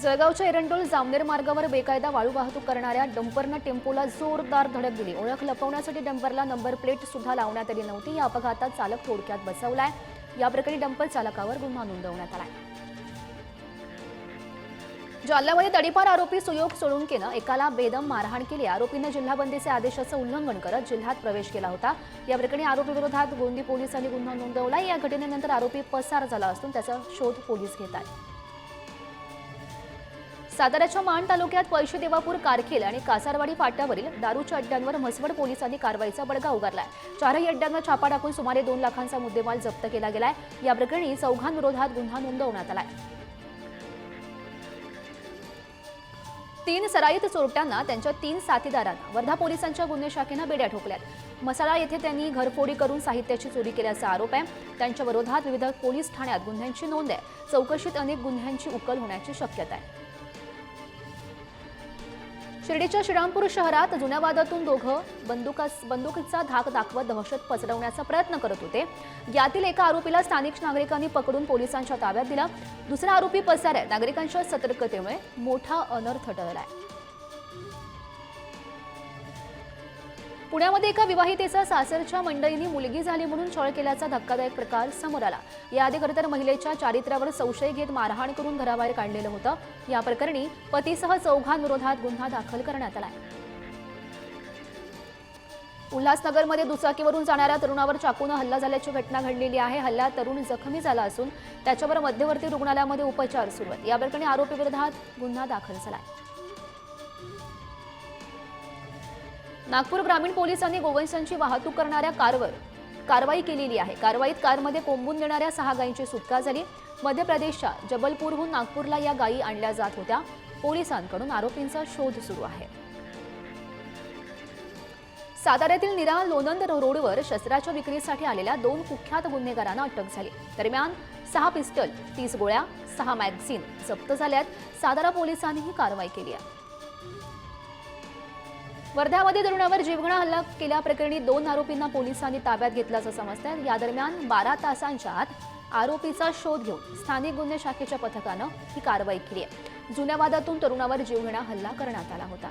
जळगावच्या एरंडोल जामनेर मार्गावर बेकायदा वाळू वाहतूक करणाऱ्या डंपरनं टेम्पोला जोरदार धडक दिली. ओळख लपवण्यासाठी डंपरला नंबर प्लेट सुद्धा लावण्यात आली नव्हती. या अपघातात चालक थोडक्यात बसवलाय. या प्रकरणी डंपर चालकावर गुन्हा नोंदवण्यात आलाय. जालन्यामध्ये तडीपार आरोपी सुयोग सोळुंकेनं एकाला बेदम मारहाण केली. आरोपीनं जिल्हाबंदीचे आदेशाचं उल्लंघन करत जिल्ह्यात प्रवेश केला होता. या प्रकरणी आरोपीविरोधात गोंदी पोलिसांनी गुन्हा नोंदवला या घटनेनंतर आरोपी पसार झाला असून त्याचा शोध पोलीस घेत आहेत. साताऱ्याच्या माण तालुक्यात पैसे देवापूर कारखेल आणि कासारवाडी फाट्यावरील दारूच्या अड्ड्यांवर म्हसवड पोलिसांनी कारवाईचा बडगा उगारलाय. चारही अड्ड्यांवर छापा टाकून सुमारे दोन लाखांचा मुद्देमाल जप्त केला गेलाय. या प्रकरणी चौघांविरोधात गुन्हा नोंदवण्यात आलाय. तीन सराईत चोरट्यांना त्यांच्या तीन साथीदारांना वर्धा पोलिसांच्या गुन्हे शाखेनं बेड्या ठोकल्यात. मसाळा येथे त्यांनी घरफोडी करून साहित्याची चोरी केल्याचा आरोप आहे. त्यांच्या विरोधात विविध पोलीस ठाण्यात गुन्ह्यांची नोंद आहे. चौकशीत अनेक गुन्ह्यांची उकल होण्याची शक्यता आहे. शिर्डीच्या श्रीरामपूर शहरात जुन्या वादातून दोघं बंदुका बंदुकीचा धाक दाखवत दहशत पसरवण्याचा प्रयत्न करत होते. यातील एका आरोपीला स्थानिक नागरिकांनी पकडून पोलिसांच्या ताब्यात दिला. दुसरा आरोपी पसार आहे. नागरिकांच्या सतर्कतेमुळे मोठा अनर्थ टळलाय. पुण्यामध्ये एका विवाहितेचा सासरच्या मंडळींनी मुलगी झाली म्हणून छळ केल्याचा धक्कादायक प्रकार समोर आला. याआधी खरं तर महिलेच्या चारित्र्यावर संशय घेत मारहाण करून घराबाहेर काढलेलं होतं. या प्रकरणी पतीसह चौघांविरोधात गुन्हा दाखल करण्यात आलाय उल्हासनगरमध्ये दुचाकीवरून जाणाऱ्या तरुणावर चाकूनं हल्ला झाल्याची घटना घडलेली आहे. हल्ल्यात तरुण जखमी झाला असून त्याच्यावर मध्यवर्ती रुग्णालयामध्ये उपचार सुरू आहेत. या प्रकरणी आरोपीविरोधात गुन्हा दाखल झाला आहे नागपूर ग्रामीण पोलिसांनी गोवंशांची वाहतूक करणाऱ्या कारवर कारवाई केलेली आहे. कारवाईत कारमध्ये कोंबून देणाऱ्या सहा गायींची सुटका झाली. मध्य प्रदेशच्या जबलपूरहून नागपूरला या गायी आणल्या जात होत्या. पोलिसांकडून आरोपींचा शोध सुरू आहे. साताऱ्यातील निरा लोणंद रोडवर शस्त्राच्या विक्रीसाठी आलेल्या दोन कुख्यात गुन्हेगारांना अटक झाली. दरम्यान सहा पिस्टल तीस गोळ्या सहा मॅगझिन जप्त झाल्यात. सातारा पोलिसांनी ही कारवाई केली आहे. वर्ध्यामध्ये तरुणावर जीवघेणा हल्ला केल्याप्रकरणी दोन आरोपींना पोलिसांनी ताब्यात घेतल्याचं समजतं या दरम्यान बारा तासांच्या आत आरोपीचा शोध घेऊन स्थानिक गुन्हे शाखेच्या पथकानं ही कारवाई केली आहे. जुन्या वादातून तरुणावर जीवघेणा हल्ला करण्यात आला होता.